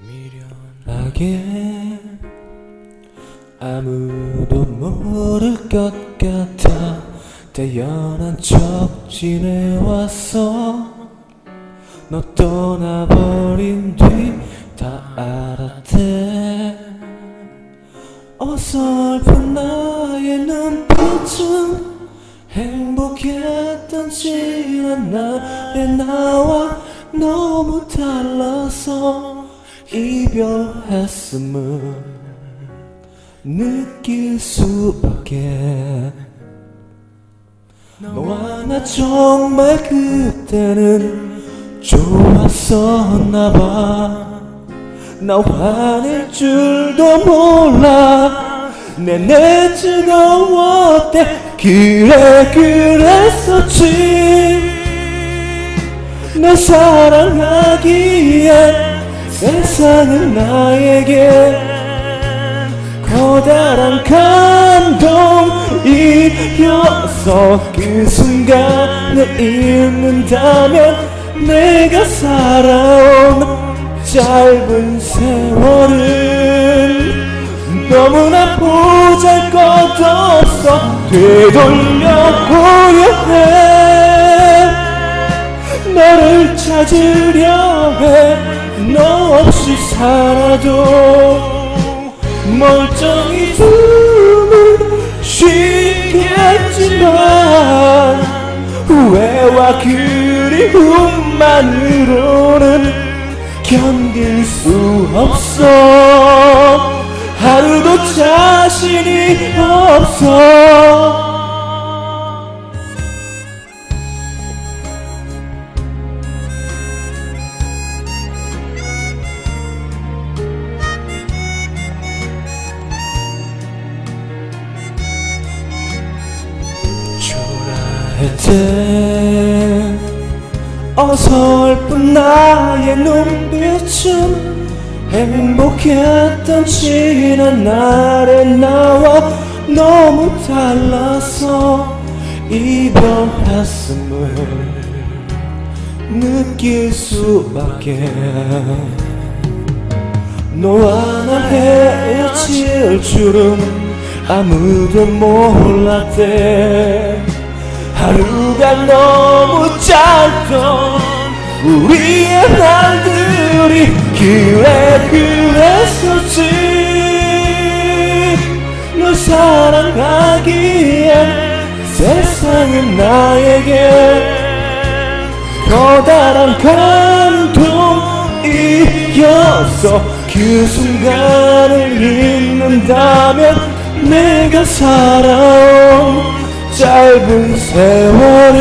미련하게 아무도 모를 것 같아. 태연한 척 지내왔어. 너 떠나버린 뒤 다 알았대. 어설픈 나의 눈빛은 행복했던 지난 날의 나와 너무 달라서 이별했음을 느낄 수밖에. 너와 나 정말 그때는 좋았었나봐. 나 화낼 줄도 몰라. 내내 즐거웠대 그래 그랬었지. 널 사랑하기엔 세상은 나에게 커다란 감동이어서 그 순간을 잊는다면 내가 살아온 짧은 세월은 너무나 보잘 것 없어 되돌려보려 해. 너를 찾으려 해 너 없이 살아도 멀쩡히 숨은 쉬겠지만 후회와 그리움만으로는 견딜 수 없어. 하루도 자신이 없어 초라했대 어설픈 나의 눈빛은 행복했던 지난 날의 나와 너무 달라서 이별했음을 느낄 수밖에 너와 나 헤어질 줄은 아무도 몰랐대 하루가 너무 짧던 우리의 날들이 그래 그랬었지. 널 사랑하기엔 세상은 나에게 커다란 감동이었어. 그 순간을 잊는다면 내가 살아온 짧은 세월을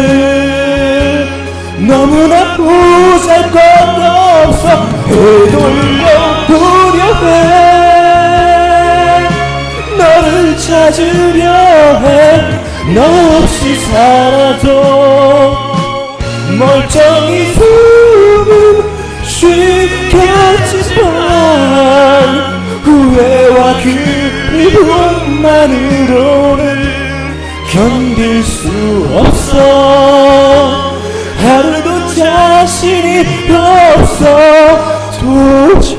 너무나 보잘 것 없어 되돌려 보려 해. 너를 찾으려 해너 없이 살아도 멀쩡히 숨은 쉬겠지만 후회와 그리움만으로는 수 없어. 하루도 자신이 없어. 도저히